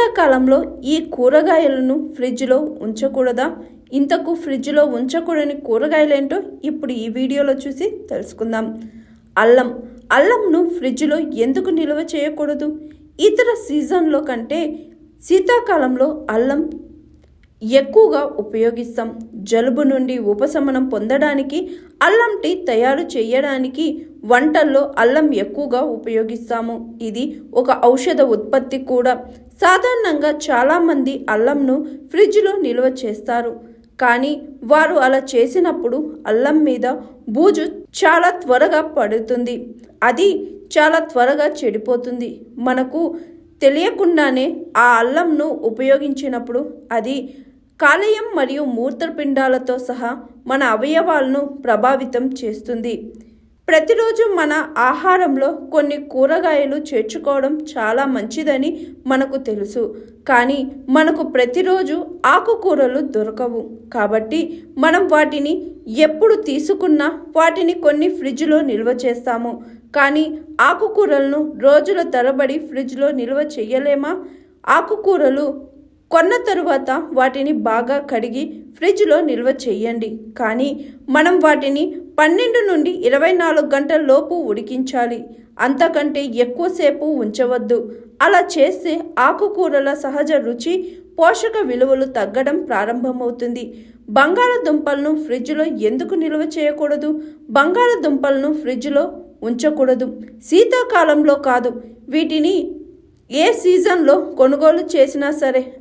శీతాకాలంలో ఈ కూరగాయలను ఫ్రిడ్జ్లో ఉంచకూడదా? ఇంతకు ఫ్రిడ్జ్లో ఉంచకూడని కూరగాయలేంటో ఇప్పుడు ఈ వీడియోలో చూసి తెలుసుకుందాం. అల్లం. అల్లంను ఫ్రిడ్జ్లో ఎందుకు నిల్వ చేయకూడదు? ఇతర సీజన్లో కంటే శీతాకాలంలో అల్లం ఎక్కువగా ఉపయోగిస్తాం. జలుబు నుండి ఉపశమనం పొందడానికి అల్లం టీ తయారు చేయడానికి వంటల్లో అల్లం ఎక్కువగా ఉపయోగిస్తాము. ఇది ఒక ఔషధ ఉత్పత్తి కూడా. సాధారణంగా చాలామంది అల్లంను ఫ్రిడ్జ్లో నిల్వ చేస్తారు. కానీ వారు అలా చేసినప్పుడు అల్లం మీద బూజు చాలా త్వరగా పడుతుంది. అది చాలా త్వరగా చెడిపోతుంది. మనకు తెలియకుండానే ఆ అల్లంను ఉపయోగించినప్పుడు అది కాలేయం మరియు మూత్రపిండాలతో సహా మన అవయవాలను ప్రభావితం చేస్తుంది. ప్రతిరోజు మన ఆహారంలో కొన్ని కూరగాయలు చేర్చుకోవడం చాలా మంచిదని మనకు తెలుసు. కానీ మనకు ప్రతిరోజు ఆకుకూరలు దొరకవు. కాబట్టి మనం వాటిని ఎప్పుడు తీసుకున్నా వాటిని కొన్ని ఫ్రిడ్జ్లో నిల్వ చేస్తాము. కానీ ఆకుకూరలను రోజుల తరబడి ఫ్రిడ్జ్లో నిల్వ చేయలేమా? ఆకుకూరలు కొన్న తరువాత వాటిని బాగా కడిగి ఫ్రిడ్జ్లో నిల్వ చేయండి. కానీ మనం వాటిని పన్నెండు నుండి ఇరవై నాలుగు గంటల లోపు ఉడికించాలి. అంతకంటే ఎక్కువసేపు ఉంచవద్దు. అలా చేస్తే ఆకుకూరల సహజ రుచి పోషక విలువలు తగ్గడం ప్రారంభమవుతుంది. బంగాళదుంపలను ఫ్రిడ్జ్లో ఎందుకు నిల్వ చేయకూడదు? బంగాళదుంపలను ఫ్రిడ్జ్లో ఉంచకూడదు. శీతాకాలంలో కాదు. వీటిని ఏ సీజన్లో కొనుగోలు చేసినా సరే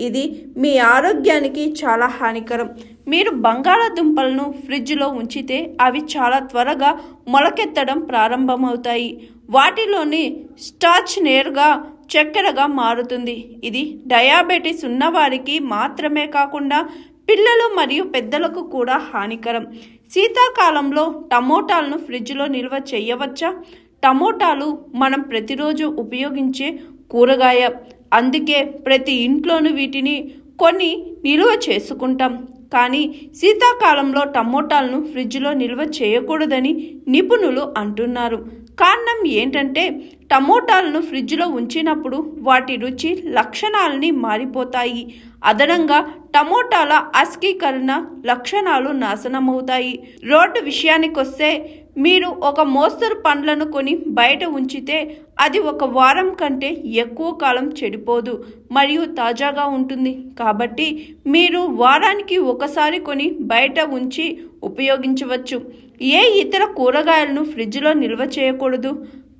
ఇది మీ ఆరోగ్యానికి చాలా హానికరం. మీరు బంగాళాదుంపలను ఫ్రిడ్జ్లో ఉంచితే అవి చాలా త్వరగా మొలకెత్తడం ప్రారంభమవుతాయి. వాటిలోని స్టార్చ్ నేరుగా చక్కెరగా మారుతుంది. ఇది డయాబెటీస్ ఉన్నవారికి మాత్రమే కాకుండా పిల్లలు మరియు పెద్దలకు కూడా హానికరం. శీతాకాలంలో టమోటాలను ఫ్రిడ్జ్లో నిల్వ చేయవచ్చా? టమోటాలు మనం ప్రతిరోజు ఉపయోగించే కూరగాయ. అందుకే ప్రతి ఇంట్లోనూ వీటిని కొన్ని నిల్వ చేసుకుంటాం. కానీ శీతాకాలంలో టమోటాలను ఫ్రిడ్జ్లో నిల్వ చేయకూడదని నిపుణులు అంటున్నారు. కారణం ఏంటంటే టమోటాలను ఫ్రిడ్జ్లో ఉంచినప్పుడు వాటి రుచి లక్షణాలని మారిపోతాయి. అదనంగా టమోటాల అస్కీకరణ లక్షణాలు నాశనమవుతాయి. రోడ్డు విషయానికొస్తే మీరు ఒక మోస్తరు పండ్లను కొని బయట ఉంచితే అది ఒక వారం కంటే ఎక్కువ కాలం చెడిపోదు మరియు తాజాగా ఉంటుంది. కాబట్టి మీరు వారానికి ఒకసారి కొని బయట ఉంచి ఉపయోగించవచ్చు. ఏ ఇతర కూరగాయలను ఫ్రిడ్జ్లో నిల్వ చేయకూడదు?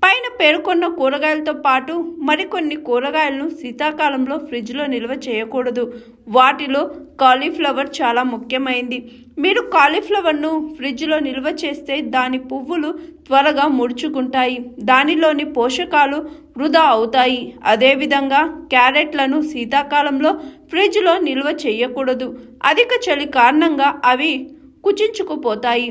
పైన పేర్కొన్న కూరగాయలతో పాటు మరికొన్ని కూరగాయలను శీతాకాలంలో ఫ్రిడ్జ్లో నిల్వ చేయకూడదు. వాటిలో కాలీఫ్లవర్ చాలా ముఖ్యమైంది. మీరు కాలీఫ్లవర్ను ఫ్రిడ్జ్లో నిల్వ చేస్తే దాని పువ్వులు త్వరగా ముడుచుకుంటాయి. దానిలోని పోషకాలు వృధా అవుతాయి. అదేవిధంగా క్యారెట్లను శీతాకాలంలో ఫ్రిడ్జ్లో నిల్వ చేయకూడదు. అధిక చలి కారణంగా అవి కుచించుకుపోతాయి.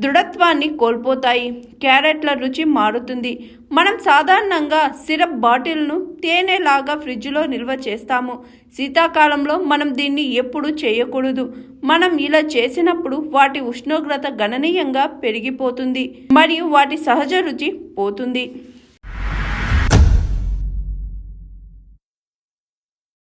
దృఢత్వాన్ని కోల్పోతాయి. క్యారెట్ల రుచి మారుతుంది. మనం సాధారణంగా సిరప్ బాటిల్ను తేనెలాగా ఫ్రిడ్జ్లో నిల్వ చేస్తాము. శీతాకాలంలో మనం దీన్ని ఎప్పుడూ చేయకూడదు. మనం ఇలా చేసినప్పుడు వాటి ఉష్ణోగ్రత గణనీయంగా పెరిగిపోతుంది. మరియు వాటి సహజ రుచి పోతుంది.